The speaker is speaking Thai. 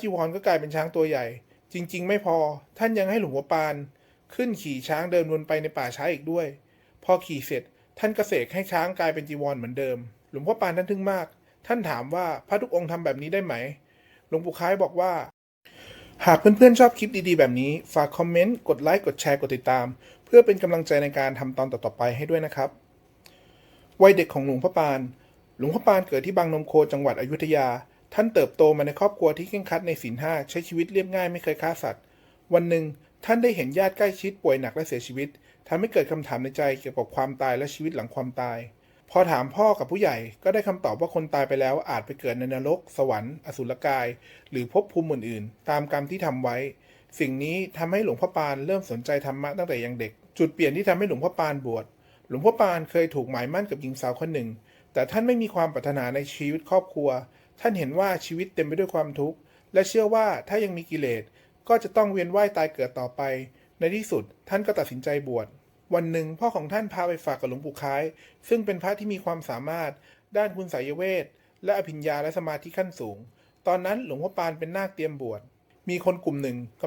จีวรก็กลายเป็นช้างตัวใหญ่ จริง ๆ ไม่พอ ท่านยังให้หลวงพ่อปาน ขึ้นขี่ช้างเดินวนไปในป่าช้าอีกด้วย พอขี่เสร็จ ท่านก็เสกให้ช้างกลายเป็นจีวรเหมือนเดิม หลวงพ่อปานท่านทึ่งมาก ท่านถามว่าพระทุกองค์ทำแบบนี้ได้ไหม หลวงปู่คล้ายบอกว่า หากเพื่อนๆชอบคลิปดีๆ แบบนี้ ฝากคอมเมนต์ กดไลค์ กดแชร์ กดติดตาม เพื่อเป็นกำลังใจในการทำตอนต่อๆไปให้ด้วยนะครับ วัยเด็กของหลวงพ่อปาน หลวงพ่อปานเกิดที่บางนมโคจังหวัดอยุธยา ท่านเติบโตมาในครอบครัวที่เคร่งครัดในศีลห้าใช้ชีวิตเรียบง่ายไม่เคยฆ่าสัตว์ วันหนึ่งท่านได้เห็นญาติใกล้ชิดป่วยหนักและเสียชีวิตทำให้เกิดคำถามในใจเกี่ยวกับความตายและชีวิตหลังความตาย พอถามพ่อกับผู้ใหญ่ก็ได้คำตอบว่าคนตายไปแล้วอาจไปเกิดในนรก สวรรค์ อสุรกาย หรือภพภูมิอื่นๆ ตามกรรมที่ทำไว้ สิ่งนี้ทำให้หลวงพ่อปานเริ่มสนใจธรรมะตั้งแต่ยังเด็ก จุดเปลี่ยนที่ทำให้หลวงพ่อปานบวช หลวงพ่อปานเคยถูกหมายมั่นกับหญิงสาวคนหนึ่ง แต่ท่านไม่มีความปรารถนาในชีวิตครอบครัว ท่านเห็นว่าชีวิตเต็มไปด้วยความทุกข์ และเชื่อว่าถ้ายังมีกิเลสก็จะต้องเวียนว่ายตายเกิดต่อไป ในที่สุดท่านก็ตัดสินใจบวช วันหนึ่งพ่อของท่านพาไปฝากกับหลวงปู่คล้าย ซึ่งเป็นพระที่มีความสามารถ ด้านคุณไสยเวท และอภิญญาและสมาธิขั้นสูง ตอนนั้นหลวงพ่อปานเป็นนาคเตรียมบวช มีคนกลุ่มหนึ่งกำลัง